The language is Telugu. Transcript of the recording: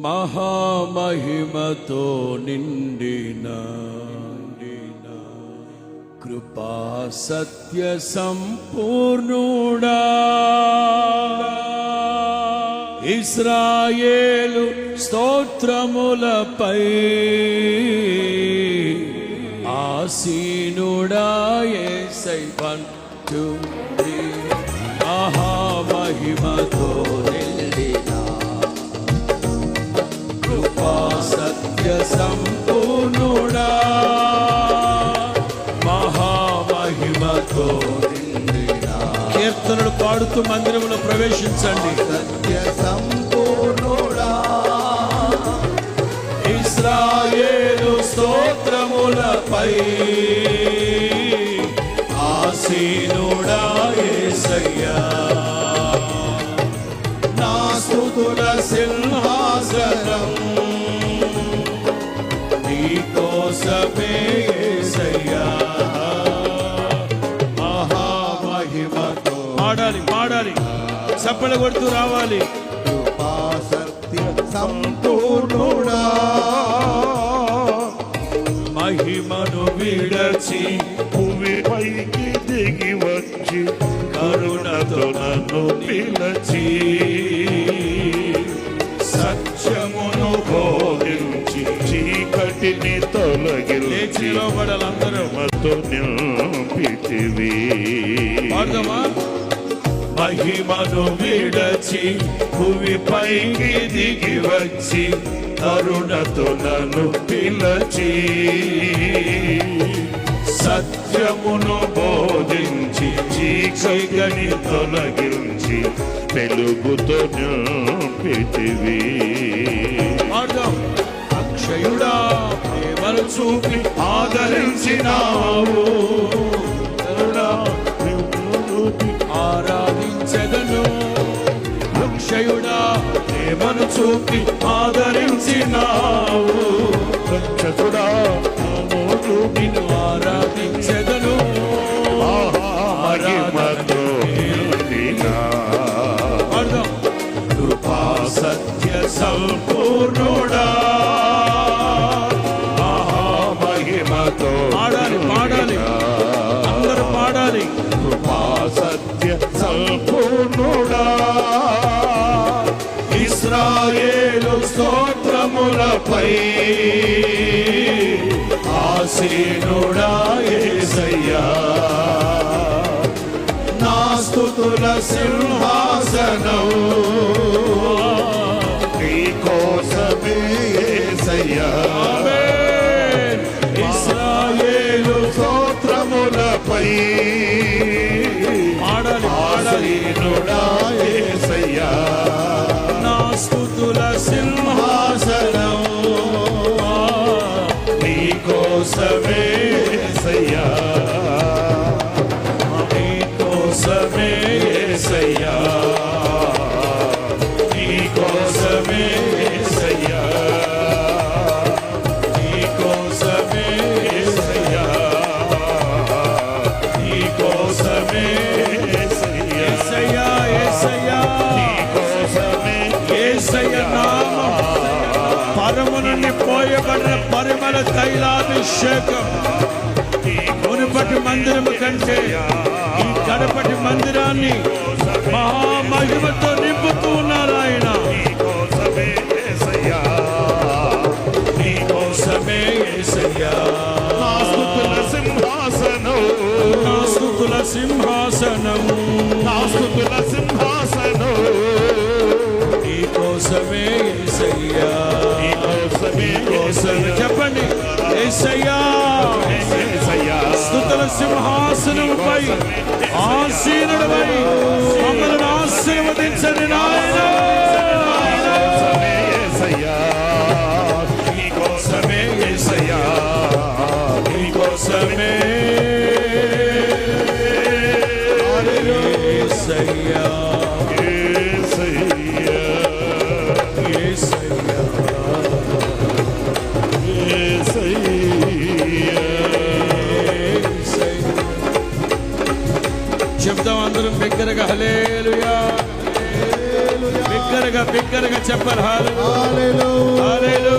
మహామహిమతో నిండిన కృపా సత్య సంపూర్ణుడా. ఇస్రాయేలు స్తోత్రములపై ఆసీనుడా ఏసై మహామహిమతో సత్య సంపూర్ణుడా. మహామహిమతో నిండిన కీర్తనలు పాడుతూ మందిరంలో ప్రవేశించండి. సత్య సంపూర్ణుడా. ఇస్రాయేలు స్తోత్రములపై ఆసీనుడా యేసయ్యా నా స్తుతుల సింహాసనం పాడాలి పాడాలి. చప్పలు కొడుతూ రావాలి. కృపా సత్య సంపూర్ణుడా. మహిమను విడచి భూమి పైకి దిగి వచ్చి కరుణతో నన్ను పిలచి సత్యమును బోధించి చీకటిని తొలగించి నింపితివి. పాడదామా? మహిమను విడచి భూమి పైకి దిగి వచ్చి కరుణతో నన్ను పిలచి. సత్యమును బోధించి చీకటిని తొలగించి వెలుగుతో నింపితివి. అక్షయుడా ప్రేమను చూపి ఆదరించిన చూపి ఆదరించినావు. రక్షకుడా నామోడు నిన్ను ఆరాధించగను మహిమతో కృపా సత్య సంపూర్ణుడా. మహామహిమతో పాడాలి పాడాలి. అందరూ పాడాలి. కృపా సత్య సంపూర్ణుడా. ఇస్రాయేలు స్తోత్రములపై. ఆసీనుడా యేసయ్యా నా స్తుతుల సింహాసనం. నీ కోసమే ఆమేన్. ఇస్రాయేలు స్తోత్రములపై. సింహాసనం నీ కోసమే యేసయ్యా నీ కోసమే యేసయ్యా నీ కోసమే యేసయ్యా నీ కోసమే యేసయ్యా పరము నుండి పోయబడిన పరిమళ తైలాభిషేకం. మునుపటి మందిరము కంటే ఈ గడపటి మందిరాన్ని మహామహిమతో నింపుతూ ఉన్నారు ఆయన. నీ కోసమే యేసయ్యా స్తుతుల సింహాసనముపై ఆసీనుడవై మమ్మల్ని ఆశీర్వదించండి నాయన. కోసమే యేసయ్యా నీ కోసమే యేసయ్యా బిగ్గరగా బిగ్గరగా బిగ్గరగా చెప్పాలి. హాలు హాలేలు